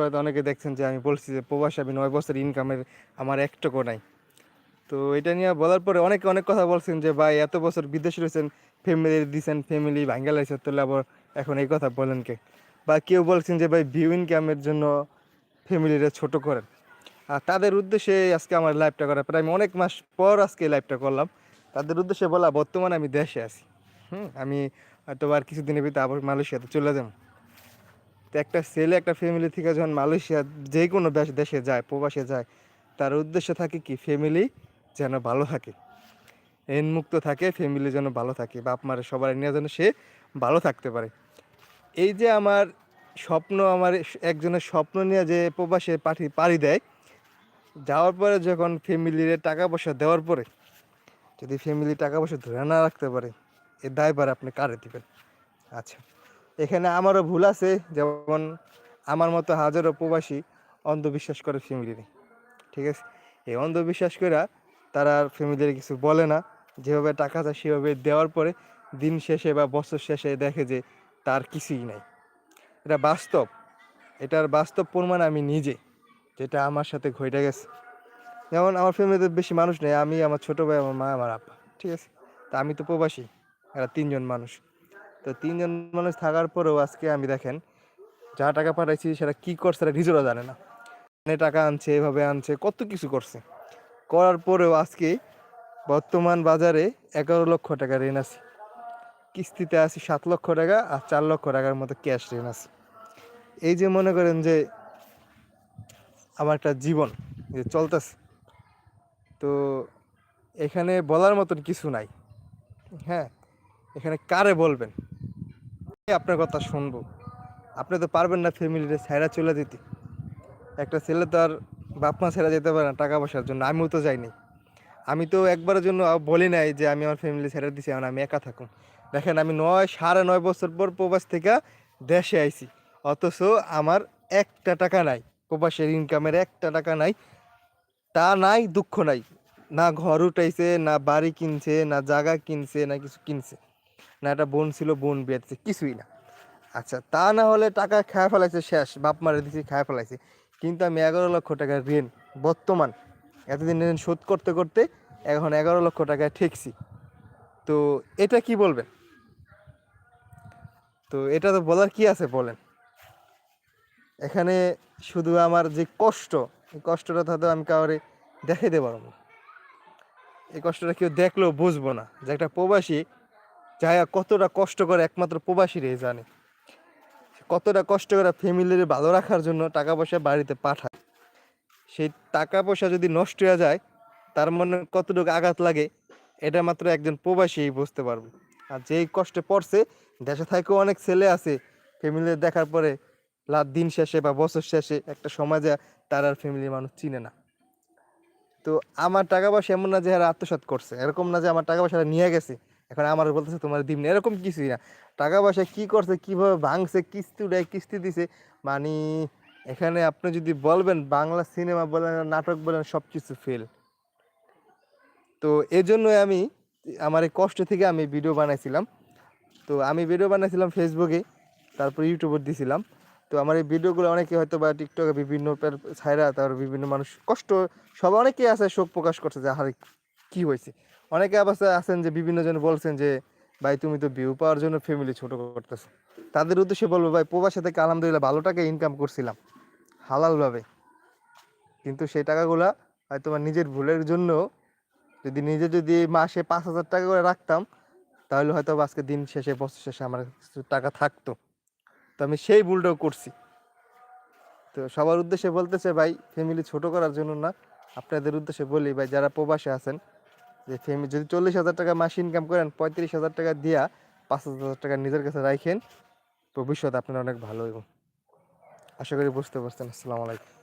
হয়তো অনেকে দেখছেন যে আমি বলছি যে প্রবাসী আমি নয় বছর ইনকামের আমার এক টাকাও নাই। তো এটা নিয়ে বলার পরে অনেকে অনেক কথা বলছেন যে, ভাই, এত বছর বিদেশে রয়েছেন ফ্যামিলি দিয়েছেন ফ্যামিলি ভাঙ্গা লাইছে তাহলে আবার এখন এই কথা বলেন কে? বা কেউ বলছেন যে, ভাই ভিউ ইনকামের জন্য ফ্যামিলিরা ছোট করেন। আর তাদের উদ্দেশ্যে আজকে আমার লাইভটা করা প্রায় আমি অনেক মাস পর আজকে লাইভটা করলাম। তাদের উদ্দেশ্যে বলা, বর্তমানে আমি দেশে আছি। হুম, আমি আর কিছুদিনের ভিতরে আবার মালয়েশিয়াতে চলে যাব। তো একটা ছেলে, একটা ফ্যামিলি থেকে যখন মালয়েশিয়া যে কোনো দেশে যায়, প্রবাসে যায়, তার উদ্দেশ্য থাকে কি? ফ্যামিলি যেন ভালো থাকে। মুক্ত থাকে ফ্যামিলি যেন ভালো থাকে, বাপ মারে সবার নিয়ে যেন সে ভালো থাকতে পারে। এই যে আমার স্বপ্ন, আমার একজনের স্বপ্ন নিয়ে যে প্রবাসে পাঠি, পাড়ি দেয়, যাওয়ার পরে যখন ফ্যামিলির টাকা পয়সা দেওয়ার পরে, যদি ফ্যামিলি টাকা পয়সা ধরে না রাখতে পারে, এ দায়বার আপনি কারে দিবেন? আচ্ছা। এখানে আমারও ভুল আছে, যেমন আমার মতো হাজারো প্রবাসী অন্ধবিশ্বাস করে ফ্যামিলিরে ঠিক আছে? এই অন্ধবিশ্বাস করে তারা আর ফ্যামিলির কিছু বলে না। যেভাবে টাকা চায় সেভাবে দেওয়ার পরে দিন শেষে বা বছর শেষে দেখে যে তার কিছুই নাই। এটা বাস্তব। এটার বাস্তব প্রমাণ আমি নিজে, যেটা আমার সাথে ঘটে গেছে। যেমন আমার ফ্যামিলিতে বেশি মানুষ নেই, আমি, আমার ছোটো ভাই, আমার মা, আমার আপা, ঠিক আছে? তা আমি তো প্রবাসী, এরা তিনজন মানুষ। তো তিনজন মানুষ থাকার পরেও আজকে আমি দেখেন, যা টাকা পাঠাইছি সেটা কি করছে সেটা নিজেরও জানে না। এনে টাকা আনছে, এভাবে আনছে, কত কিছু করছে। করার পরেও আজকে বর্তমান বাজারে এগারো লক্ষ টাকা ঋণ আছে। কিস্তিতে আছে সাত লক্ষ টাকা আর চার লক্ষ টাকার মতো ক্যাশ ঋণ আছে। এই যে মনে করেন যে আমার একটা জীবন যে চলতেছে, তো এখানে বলার মতন কিছু নাই। হ্যাঁ এখানে কারে বলবেন? আপনার কথা শুনব। আপনি তো পারবেন না ফ্যামিলিতে ছাইরা চলে যেতে একটা ছেলে তো আর বাপ মা ছেড়া যেতে পারে না টাকা পয়সার জন্য, আমিও তো যাইনি। আমি তো একবারের জন্য বলি নাই যে আমি আমার ফ্যামিলি ছেড়ে দিছি আমি একা থাকুন দেখেন আমি নয়, সাড়ে নয় বছর পর প্রবাস থেকে দেশে আইছি, অথচ আমার একটা টাকা নাই, প্রবাসের ইনকামের একটা টাকা নাই, তা নাই, দুঃখ নাই। না ঘর উঠাইছে, না বাড়ি কিনছে, না জায়গা কিনছে, না কিছু কিনছে। না, একটা বোন ছিল, বোন বেঁধেছে কিছুই না। আচ্ছা তা না হলে টাকা খায় ফেলাইছে, শেষ। বাপ মারে দিছি, খায় ফেলাইছে। কিন্তু আমি এগারো লক্ষ টাকার ঋণ, বর্তমান, এতদিন ঋণ শোধ করতে করতে এখন এগারো লক্ষ টাকায় ঠেকছি। তো এটা কি বলবেন? তো এটা তো বলার কি আছে বলেন? এখানে শুধু আমার যে কষ্ট, এই কষ্টটা হয়তো আমি কাউরে দেখাইতে পারব। এই কষ্টটা কেউ দেখলেও বুঝব না যে একটা প্রবাসী যাই কতটা কষ্ট করে একমাত্র প্রবাসীরাই জানে। কতটা কষ্ট করে ফ্যামিলির ভালো রাখার জন্য টাকা পয়সা বাড়িতে পাঠায়। সেই টাকা পয়সা যদি নষ্ট হয়ে যায়, তার মনে কতটুকু আঘাত লাগে, এটা মাত্র একজন প্রবাসী বুঝতে পারবে। আর যেই কষ্টে পড়ছে, দেশে থাকেও অনেক ছেলে আছে ফ্যামিলি দেখার পরে লাভ দিন শেষে বা বছর শেষে একটা সমাজে তার আর ফ্যামিলির মানুষ চিনে না। তো আমার টাকা পয়সা এমন না যে এরা আত্মসাৎ করছে, এরকম না যে আমার টাকা পয়সা নিয়ে গেছে। এখন আমার বলতেছে, তোমার দিবনি এরকম কিছুই না। টাকা পয়সা কি করছে, কীভাবে ভাঙছে, কিস্তি উঠায় কিস্তি দিছে মানে এখানে আপনি যদি বলবেন, বাংলা সিনেমা বলেন, নাটক বলেন সব কিছু ফেল তো এই জন্যই আমি, আমার এই কষ্ট থেকে আমি ভিডিও বানাইছিলাম। তো আমি ভিডিও বানাইছিলাম ফেসবুকে তারপর ইউটিউবে দিছিলাম। তো আমার এই ভিডিওগুলো অনেকে হয়তো বা টিকটকে বিভিন্ন ছাইরা তারপর বিভিন্ন মানুষ, কষ্ট, সব অনেকেই আছে শোক প্রকাশ করছে যে আহারে কি হয়েছে? অনেকে আবার আছেন যে বিভিন্ন জন বলছেন যে, ভাই, তুমি তো ভিউ পাওয়ার জন্য ফ্যামিলি ছোট করতেছো। তাদের উদ্দেশ্যে বলব, ভাই, প্রবাসে থেকে আলহামদুলিল্লাহ ভালো টাকা ইনকাম করছিলাম, হালালভাবে। কিন্তু সেই টাকাগুলা হয়তো আমার নিজের ভুলের জন্য যদি নিজে যদি মাসে পাঁচ হাজার টাকা করে রাখতাম, তাহলে হয়তো আজকে দিন শেষে, বছর শেষে আমার কিছু টাকা থাকতো। তো আমি সেই ভুলটাও করছি। তো সবার উদ্দেশ্যে বলতেছে, ভাই ফ্যামিলি ছোট করার জন্য না। আপনাদের উদ্দেশ্যে বলি, ভাই, যারা প্রবাসে আছেন যে ফ্যামিলি যদি চল্লিশ হাজার টাকা মাসে ইনকাম করেন, পঁয়ত্রিশ হাজার টাকা দিয়া পাঁচ হাজার টাকা নিজের কাছে রাখেন ভবিষ্যৎ আপনার অনেক ভালো এবং আশা করি বুঝতে পারছেন। আসসালামু আলাইকুম।